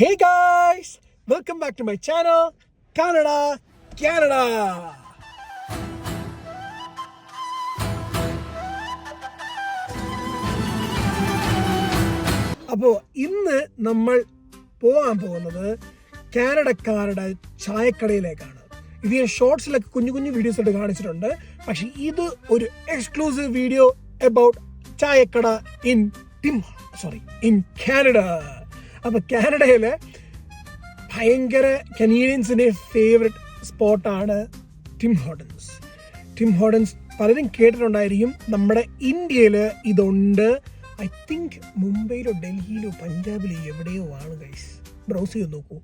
Hey guys, welcome back to my channel, Canada, Canada. അപ്പോൾ ഇന്ന് നമ്മൾ പോകാൻ പോകുന്നത് കാനഡക്കാരുടെ ചായക്കടയിലേക്കാണ്. ഇത് ഞാൻ ഷോർട്സിലൊക്കെ കുഞ്ഞു കുഞ്ഞു വീഡിയോസ് ആയിട്ട് കാണിച്ചിട്ടുണ്ട്. പക്ഷെ ഇത് ഒരു എക്സ്ക്ലൂസീവ് വീഡിയോ അബൌട്ട് ചായക്കട in Tim sorry in Canada അപ്പൊ കാനഡയിലെ ഭയങ്കര കനീഡിയൻസിന്റെ ഫേവററ്റ് സ്പോട്ടാണ് ടിം ഹോട്ടൻസ് ടിം ഹോട്ടൻസ് പലരും കേട്ടിട്ടുണ്ടായിരിക്കും. നമ്മുടെ ഇന്ത്യയിൽ ഇതുണ്ട്. ഐ തിങ്ക് മുംബൈയിലോ ഡൽഹിയിലോ പഞ്ചാബിലോ എവിടെയോ ആണ് ഗൈസ് ബ്രൗസ് ചെയ്ത് നോക്കൂ.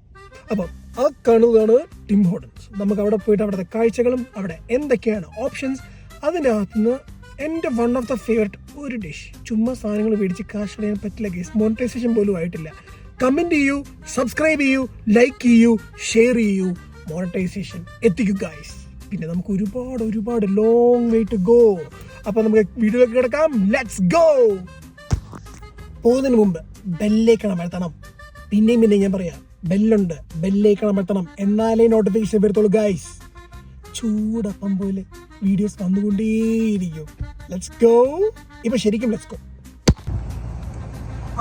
അപ്പം ആ കാണുന്നതാണ് ടിം ഹോട്ടൻസ് നമുക്ക് അവിടെ പോയിട്ട് അവിടുത്തെ കാഴ്ചകളും അവിടെ എന്തൊക്കെയാണ് ഓപ്ഷൻസ് അതിനകത്ത് നിന്ന് എന്റെ വൺ ഓഫ് ദ ഫേവററ്റ് ഒരു ഡിഷ് ചുമ്മാ സാധനങ്ങൾ മേടിച്ച് കാശ് കളയാൻ പറ്റില്ല ഗൈസ് മോണിറ്റൈസേഷൻ പോലും ആയിട്ടില്ല. കമന്റ് ചെയ്യൂ സബ്സ്ക്രൈബ് ചെയ്യൂ ലൈക്ക് ചെയ്യൂ ഷെയർ ചെയ്യൂ. മോണിറ്റൈസേഷൻ എത്തിക്കൂ ഗൈസ് പിന്നെ നമുക്ക് ഒരുപാട് ഒരുപാട് ലോങ് വേ ടു ഗോ അപ്പൊ നമുക്ക് വീഡിയോ കിടക്കാം. ലെറ്റ്സ് ഗോ പോകുന്നതിന് മുമ്പ് ബെല്ലേക്കണം അമർത്തണം. പിന്നെയും പിന്നെയും ഞാൻ പറയാം. ബെല്ലുണ്ട് ബെല്ലേക്കണം അമർത്തണം. എന്നാലേ നോട്ടിഫിക്കേഷൻ വരത്തുള്ളൂ ഗൈസ് ചൂടപ്പം പോലെ വീഡിയോസ് വന്നുകൊണ്ടേയിരിക്കും. ലെറ്റ്സ് ഗോ ഇപ്പൊ ശരിക്കും ലെറ്റ്സ് ഗോ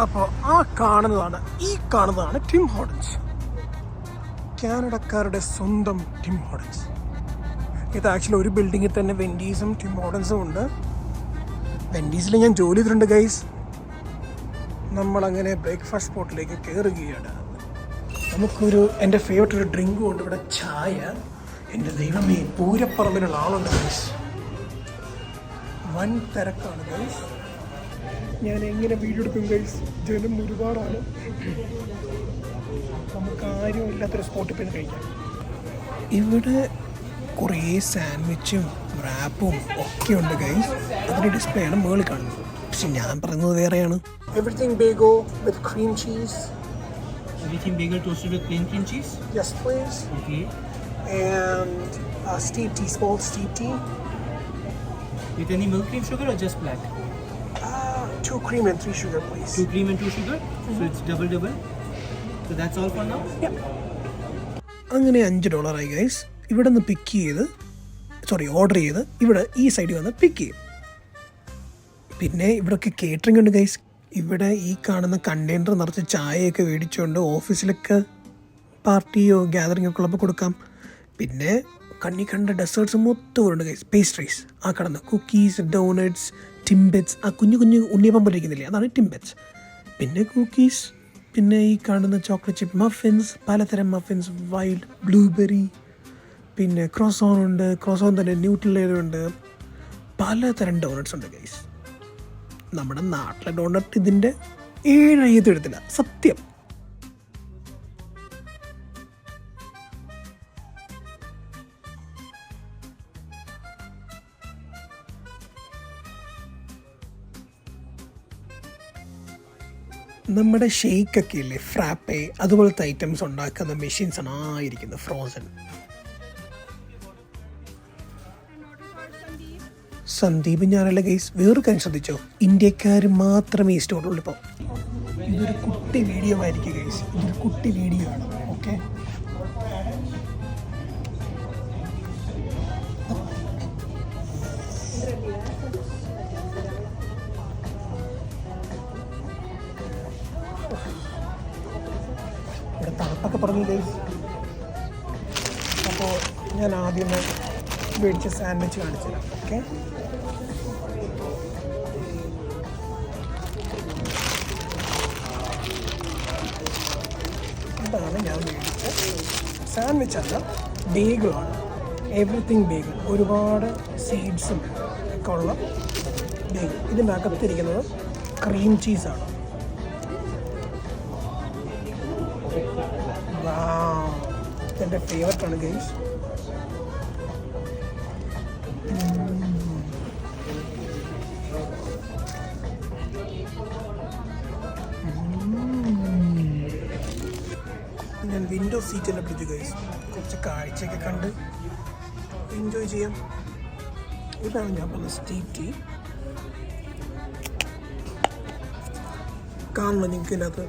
അപ്പോൾ ആ കാണുന്നതാണ് ഈ കാണുന്നതാണ് ടിം ഹോട്ടൻസ് കാനഡക്കാരുടെ സ്വന്തം ടിം ഹോട്ടൻസ് ഇത് ആക്ച്വലി ഒരു ബിൽഡിങ്ങിൽ തന്നെ വെൻഡീസും ടിം ഹോട്ടൻസും ഉണ്ട്. വെൻഡീസിൽ ഞാൻ ജോലി ചെയ്തിട്ടുണ്ട് ഗൈസ്. നമ്മളങ്ങനെ ബ്രേക്ക്ഫാസ്റ്റ് സ്പോട്ടിലേക്ക് കയറുകയാണ്. നമുക്കൊരു എന്റെ ഫേവററ്റ് ഒരു ഡ്രിങ്കും ഉണ്ട് ഇവിടെ ചായ. എന്റെ ദൈവമേ പൂരപ്പറമ്പിലുള്ള ആളുണ്ട് ഗൈസ്. വൻ തിരക്കാണ് ഗൈസ്. ഞാൻ എങ്ങനെ വീഡിയോ എടുക്കും ഗൈസ് ജനം ഒരുപാടാണ് നമുക്ക് ആരും ഇല്ലാത്തൊരു സ്പോട്ടിൽ പോയി കഴിക്കാം ഇവിടെ കുറേ സാൻഡ്വിച്ചും റാപ്പും ഒക്കെ ഉണ്ട് ഗൈസ് അതിന്റെ ഡിസ്പ്ലേ ആണ് മുകളിൽ കാണുന്നത് പക്ഷെ ഞാൻ പറയുന്നത് വേറെയാണ് everything ബേഗോ with cream cheese Everything bagel toasted with plain cream cheese. Yes please Okay. And steep tea small steep tea. With any milk cream sugar or just black? Two cream and three sugar, please. Two cream and two sugar. So it's double double. So that's all for now. അങ്ങനെ അഞ്ച് ഡോളറായി guys ഇവിടെ നിന്ന് പിക്ക് ചെയ്ത് sorry order ചെയ്ത് ഇവിടെ ഈ സൈഡിൽ വന്ന് പിക്ക് ചെയ്യും പിന്നെ ഇവിടെയൊക്കെ കേറ്ററിംഗ് ഉണ്ട് ഗൈസ് ഇവിടെ ഈ കാണുന്ന കണ്ടെയ്നർ നിറച്ച് ചായയൊക്കെ മേടിച്ചുകൊണ്ട് ഓഫീസിലൊക്കെ പാർട്ടിയോ ഗ്യാതറിംഗ് ഒക്കെ ഉള്ളപ്പോൾ കൊടുക്കാം പിന്നെ കണ്ണി കണ്ട ഡെസേർട്ട്സ് മൊത്തം ഉണ്ട് ഗൈസ് പേസ്ട്രീസ് ആ കടന്ന് കുക്കീസ് ഡോണറ്റ്സ് ടിംബെറ്റ്സ് ആ കുഞ്ഞു കുഞ്ഞു ഉണ്ണിയപ്പം പൊട്ടിക്കുന്നില്ലേ അതാണ് ടിംബെറ്റ്സ് പിന്നെ കുക്കീസ് പിന്നെ ഈ കാണുന്ന ചോക്ലേറ്റ് ചിപ്പ് മഫിൻസ് പലതരം മഫിൻസ് വൈൽഡ് ബ്ലൂബെറി പിന്നെ ക്രോസോൺ ഉണ്ട് ക്രോസോൺ തന്നെ ന്യൂട്രലേറുണ്ട് പലതരം ഡോണറ്റ്സ് ഉണ്ട് ഗൈസ് നമ്മുടെ നാട്ടിലെ ഡോണറ്റ് ഇതിന്റെ ഏഴ് എടുത്തില്ല. സത്യം. നമ്മുടെ ഷെയ്ക്കൊക്കെ ഇല്ലേ? ഫ്രാപ്പെ അതുപോലത്തെ ഐറ്റംസ് ഉണ്ടാക്കുന്ന മെഷീൻസ് ആണ് ആയിരിക്കുന്നത് ഫ്രോസൺ സന്ദീപ് ഞാനല്ല ഗൈസ് വേറെ കാര്യം ശ്രദ്ധിച്ചോ? ഇന്ത്യക്കാർ മാത്രമേ ഈ സ്റ്റോറുള്ളൂ ഇപ്പോൾ ഇതൊരു കുട്ടി വീഡിയോ ആയിരിക്കും ഗൈസ് ഇതൊരു കുട്ടി വീഡിയോ ആണ്. ഓക്കെ പറഞ്ഞു ഗൈസ് അപ്പോൾ ഞാൻ ആദ്യം മേടിച്ച സാൻഡ്വിച്ച് കാണിച്ചു തരാം. ഓക്കെ? ഇതാണ് ഞാൻ മേടിച്ച സാൻഡ്വിച്ച് അല്ല ബേഗിളാണ് എവറിത്തിങ് ബേഗിൾ ഒരുപാട് സീഡ്സും ഒക്കെ ഉള്ള ബേഗിൾ ഇതിന്റെ അകത്തിരിക്കുന്നത് ക്രീം ചീസാണ് എന്റെ ഫേവററ്റ് ആണ് ഞാൻ വിൻഡോ സീറ്റ് തന്നെ പിടിച്ചു ഗൈസ് കുറച്ച് കാഴ്ചയൊക്കെ കണ്ട് എൻജോയ് ചെയ്യാം. ഇതാണ് ഞാൻ പറഞ്ഞ ടീ കാണുമ്പോൾ നിങ്ങൾക്ക് ഇതിനകത്ത്?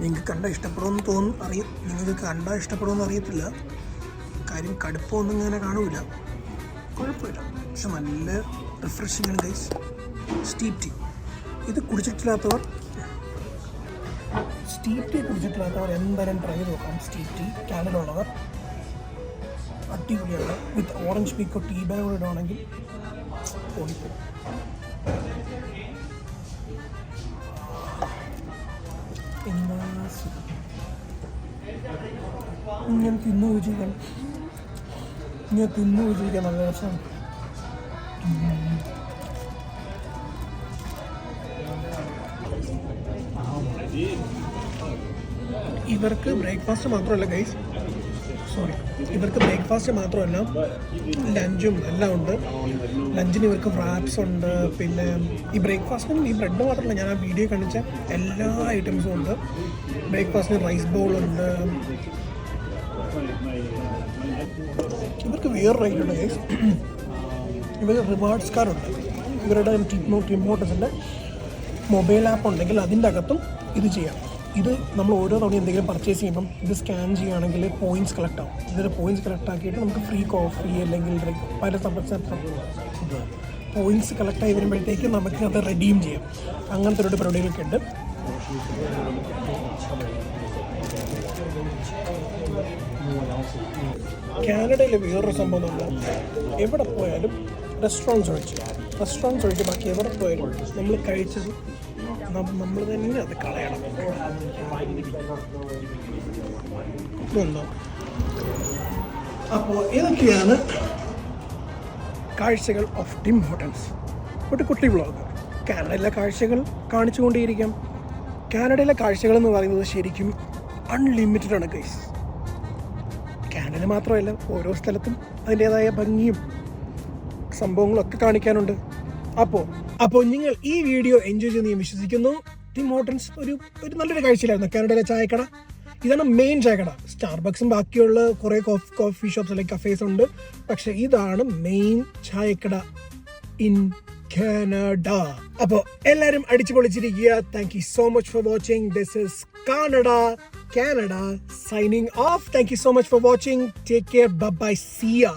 നിങ്ങൾക്ക് കണ്ടാൽ ഇഷ്ടപ്പെടുമെന്ന് തോന്നും അറിയും. നിങ്ങൾക്ക് കണ്ടാൽ ഇഷ്ടപ്പെടുമെന്ന് അറിയത്തില്ല. കാര്യം കടുപ്പമൊന്നും ഇങ്ങനെ കാണൂല. കുഴപ്പമില്ല. പക്ഷെ നല്ല റിഫ്രഷിംഗ് ആണ് ഗൈസ് സ്റ്റീപ് ടീ ഇത് കുടിച്ചിട്ടില്ലാത്തവർ സ്റ്റീപ് ടീ കുടിച്ചിട്ടില്ലാത്തവർ എന്തായാലും ട്രൈ നോക്കാം. സ്റ്റീപ് ടീ കാനഡുള്ളവർ അടിപൊളിയാണ്. With orange pekoe tea bag കൂടെ ഇടുവാണെങ്കിൽ എന്നാ സുഖം. ഞാൻ തിന്നു വിജയിക്കാൻ ഞാൻ തിന്നു വിജയിക്കാൻ നല്ല രസമാണ് ഇവർക്ക് ബ്രേക്ക്ഫാസ്റ്റ് മാത്രമല്ല ഗൈസ് സോറി ഇവർക്ക് ബ്രേക്ക്ഫാസ്റ്റ് മാത്രമല്ല ലഞ്ചും എല്ലാം ഉണ്ട്. ലഞ്ചിന് ഇവർക്ക് ഫ്രാപ്സ് ഉണ്ട്. പിന്നെ ഈ ബ്രേക്ക്ഫാസ്റ്റിനും ഈ ബ്രെഡ് മാത്രമല്ല ഞാൻ ആ വീഡിയോ കാണിച്ച എല്ലാ ഐറ്റംസും ഉണ്ട്. ബ്രേക്ക്ഫാസ്റ്റിന് റൈസ് ബൗൾ ഉണ്ട്. ഇവർക്ക് വേറെ റൈറ്റ് ഉണ്ട് ഗൈസ് ഇവർ റിവാർഡ്സ് കാർഡുണ്ട് ഇവരുടെ ടിമോ ടിമോട്ടസിന്റെ മൊബൈൽ ആപ്പ് ഉണ്ടെങ്കിൽ അതിന്റെ അകത്തും ഇത് ചെയ്യാം. ഇത് നമ്മൾ ഓരോ തവണ എന്തെങ്കിലും പർച്ചേസ് ചെയ്യുമ്പം ഇത് സ്കാൻ ചെയ്യുകയാണെങ്കിൽ പോയിന്റ്സ് കളക്ട് ആവും. ഇതിൽ പോയിന്റ്സ് കളക്ട് ആക്കിയിട്ട് നമുക്ക് ഫ്രീ കോഫി അല്ലെങ്കിൽ പല സംബന്ധിച്ച പോയിന്റ്സ് കളക്ട് ആയി വരുമ്പോഴത്തേക്ക് നമുക്ക് അത് റെഡീം ചെയ്യാം. അങ്ങനത്തെ ഒരു പരിപാടികളൊക്കെ ഉണ്ട്. കാനഡയിലെ വേറൊരു സംഭവം ഉണ്ട് എവിടെ പോയാലും റെസ്റ്റോറന്റ്സ് ഒഴിച്ച്. റെസ്റ്റോറന്റ്സ് ഒഴിച്ച് ബാക്കി എവിടെ പോയാലും നമ്മൾ കഴിച്ചത് നമ്മൾ തന്നെ അത് കളയണം. ഇതൊന്ന് അപ്പോൾ ഇതൊക്കെയാണ് കാഴ്ചകൾ ഓഫ് ടിം ഹോട്ടൽസ് ഒരു കുട്ടി വ്ളോഗ് കാനഡയിലെ കാഴ്ചകൾ കാണിച്ചുകൊണ്ടേയിരിക്കാം. കാനഡയിലെ കാഴ്ചകൾ എന്ന് പറയുന്നത് ശരിക്കും അൺലിമിറ്റഡ് ആണ് ഗൈസ് കാനഡ മാത്രമല്ല ഓരോ സ്ഥലത്തും അതിന്റേതായ ഭംഗിയും സംഭവങ്ങളൊക്കെ കാണിക്കാനുണ്ട്. അപ്പോൾ അപ്പോൾ നിങ്ങൾ ഈ വീഡിയോ എൻജോയ് ചെയ്യുന്ന ഞാൻ വിശ്വസിക്കുന്നു. ടിം മോട്ടൻസ് ഒരു ഒരു നല്ലൊരു കാഴ്ചയിലായിരുന്നു. കാനഡയിലെ ചായക്കട. ഇതാണ് മെയിൻ ചായക്കട. സ്റ്റാർബക്സും ബാക്കിയുള്ള കുറേ കോഫി കോഫി ഷോപ്സ് അല്ലെങ്കിൽ കഫേസ് ഉണ്ട്. പക്ഷേ ഇതാണ് മെയിൻ ചായക്കട ഇൻ കാനഡ അപ്പോൾ എല്ലാവരും അടിച്ചു പൊളിച്ചിരിക്കുക thank you so much for watching this is Canada Canada signing off thank you so much for watching take care bye see ya